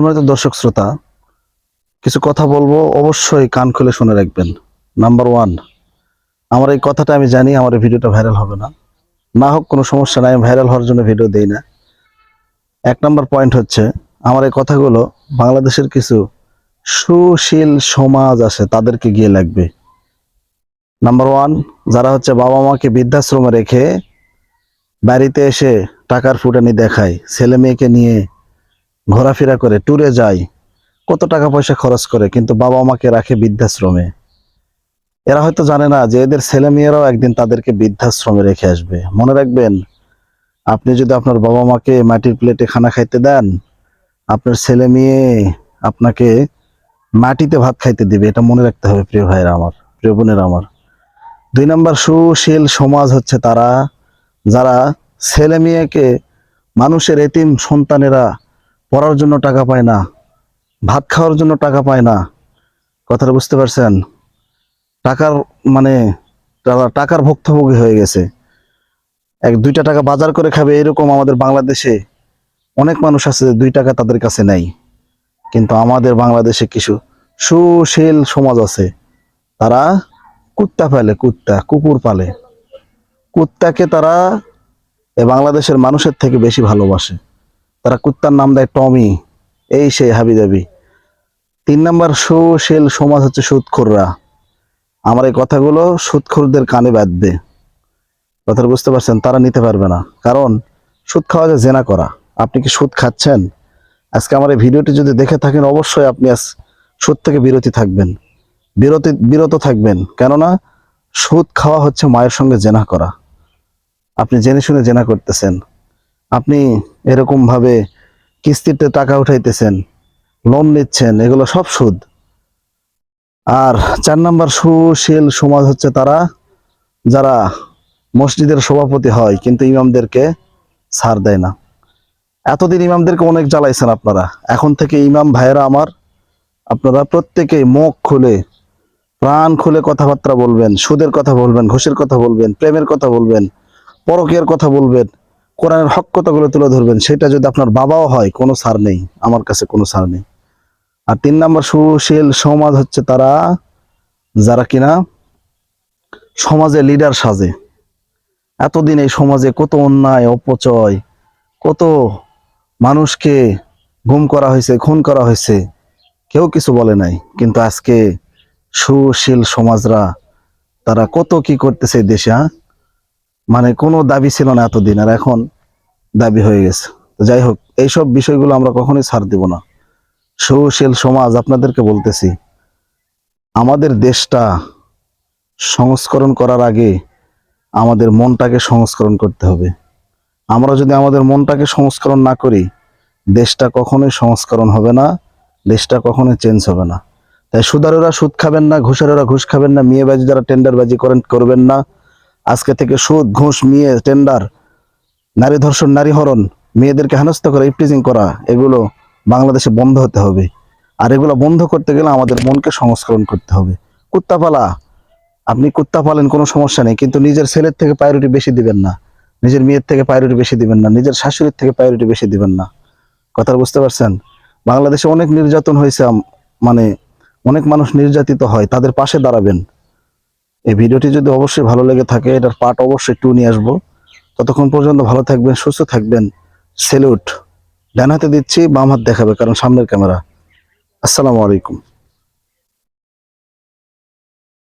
সম্মানিত দর্শক শ্রোতা, কিছু কথা বলব অবশ্যই কান খুলে শুনে রাখবেন। নাম্বার ওয়ান আমার এই কথাটা আমি জানি, আমার এই ভিডিওটা ভাইরাল হবে না। না হোক, কোনো সমস্যা নাই, আমি ভাইরাল হওয়ার জন্য ভিডিও দেই না। এক নম্বর পয়েন্ট হচ্ছে, আমার এই কথাগুলো বাংলাদেশের কিছু সুশীল সমাজ আছে, তাদেরকে গিয়ে লাগবে। নাম্বার ওয়ান যারা হচ্ছে বাবা মাকে বৃদ্ধাশ্রমে রেখে বাড়িতে এসে টাকার ফুটানি দেখায়, ছেলে মেয়েকে নিয়ে ঘোরাফেরা করে ট্যুরে যায় কত টাকা পয়সা খরচ করে, কিন্তু বাবা মাকে রাখে বৃদ্ধাশ্রমে। এরা হয়তো জানে না যে এদের ছেলে মেয়েরাও একদিন তাদেরকে বৃদ্ধাশ্রমে রেখে আসবে। মনে রাখবেন, আপনি যদি আপনার বাবা মাকে মাটির প্লেটে খানা খাইতে দেন, আপনার ছেলে মেয়ে আপনাকে মাটিতে ভাত খাইতে দিবে। এটা মনে রাখতে হবে, প্রিয় ভাইয়েরা আমার, প্রিয় বোনেরা আমার। দুই নম্বর, সুশীল সমাজ হচ্ছে তারা, যারা ছেলে মেয়েকে মানুষের এতিম সন্তানেরা পড়ার জন্য টাকা পায় না, ভাত খাওয়ার জন্য টাকা পায় না। কথাটা বুঝতে পারছেন? টাকার মানে তারা টাকার ভুক্তভোগী হয়ে গেছে। এক, দুইটা টাকা বাজার করে খাবে এরকম আমাদের বাংলাদেশে অনেক মানুষ আছে দুই টাকা তাদের কাছে নাই। কিন্তু আমাদের বাংলাদেশে কিছু সুশীল সমাজ আছে। তারা কুত্তা পালে কুত্তা, কুকুর পালে। কুত্তাকে তারা বাংলাদেশের মানুষের থেকে বেশি ভালোবাসে। তারা কুত্তার নাম দেয় টমি। এই সেই হাবি দাবি তিন নম্বর সুশীল সমাজ হচ্ছে সুদখোররা আমার এই কথাগুলো সুদখোরদের কানে বাঁধবে। কথাটা বুঝতে পারছেন? তারা নিতে পারবে না। কারণ সুদ খাওয়া যায় জেনা করা। আপনি কি সুদ খাচ্ছেন? আজকে আমার এই ভিডিওটি যদি দেখে থাকেন, অবশ্যই আপনি আজ সুদ থেকে বিরতি থাকবেন। বিরতি, বিরত থাকবেন। কেননা সুদ খাওয়া হচ্ছে মায়ের সঙ্গে জেনা করা। আপনি জেনে শুনে জেনা করতেছেন। আপনি এরকম ভাবে কিস্তিতে টাকা উঠাইতেছেন লোন নিচ্ছেন, এগুলো সব সুদ। আর চার নাম্বার সুশীল সমাজ হচ্ছে তারা, যারা মসজিদের সভাপতি হয়, কিন্তু ইমামদেরকে ছাড় দেয় না। এতদিন ইমামদেরকে অনেক জ্বালাইছেন আপনারা। এখন থেকে ইমাম ভাইয়েরা আমার, আপনারা প্রত্যেকে মুখ খুলে, প্রাণ খুলে কথাবার্তা বলবেন, সুদের কথা বলবেন, ঘুষের কথা বলবেন, প্রেমের কথা বলবেন পরকের কথা বলবেন। কোরআনের হক কথাগুলো তুলে ধরবেন, সেটা যদি আপনার বাবাও হয়, কোনো সার নেই, আমার কাছে কোনো সার নেই। আর তিন নম্বর সুশীল সমাজ হচ্ছে তারা, যারা কিনা সমাজে লিডার সাজে। এতদিন এই সমাজে কত অন্যায়, অপচয়, কত মানুষকে গুম করা হয়েছে, খুন করা হয়েছে, কেউ কিছু বলে নাই। কিন্তু আজকে সুশীল সমাজরা তারা কত কি করতেছে দেশে হ্যাঁ? মানে কোনো দাবি ছিল না এতদিন, আর এখন দাবি হয়ে গেছে। যাই হোক, এইসব বিষয়গুলো আমরা কখনোই ছাড় দিব না। সুশীল সমাজ, আপনাদেরকে বলতেছি, আমাদের দেশটা সংস্করণ করার আগে আমাদের মনটাকে সংস্করণ করতে হবে। আমরা যদি আমাদের মনটাকে সংস্করণ না করি, দেশটা কখনোই সংস্করণ হবে না, দেশটা কখনোই চেঞ্জ হবে না। তাই সুদারেরা সুদ খাবেন না, ঘুষারেরা ঘুষ খাবেন না, মেয়েবাজি যারা টেন্ডারবাজি করেন, করবেন না। আজকে থেকে সুদ, ঘুষ, মেয়ে টেন্ডার নারী ধর্ষণ, নারী হরণ, মেয়েদেরকে হেনস্থ করা, ইপটিজিং করা, এগুলো বাংলাদেশে বন্ধ হতে হবে। আর এগুলো বন্ধ করতে গেলে আমাদের মনকে সংস্করণ করতে হবে। কুত্তা পালা। আপনি কুত্তা পালেন, কোনো সমস্যা নেই, কিন্তু নিজের ছেলের থেকে প্রায়োরিটি বেশি দিবেন না। নিজের মেয়ের থেকে প্রায়োরিটি বেশি দিবেন না। নিজের শাশুড়ির থেকে প্রায়োরিটি বেশি দিবেন না। কথা বুঝতে পারছেন? বাংলাদেশে অনেক নির্যাতন হয়েছে মানে অনেক মানুষ নির্যাতিত হয়, তাদের পাশে দাঁড়াবেন। এই ভিডিওটি যদি অবশ্যই ভালো লেগে থাকে, এটার পার্ট অবশ্যই টু নিয়ে আসব। ততক্ষণ পর্যন্ত ভালো থাকবেন, সুস্থ থাকবেন। সেলুট ডান হাতে দিচ্ছি, বাম হাত দেখাবে, কারণ সামনের ক্যামেরা আসসালামু আলাইকুম।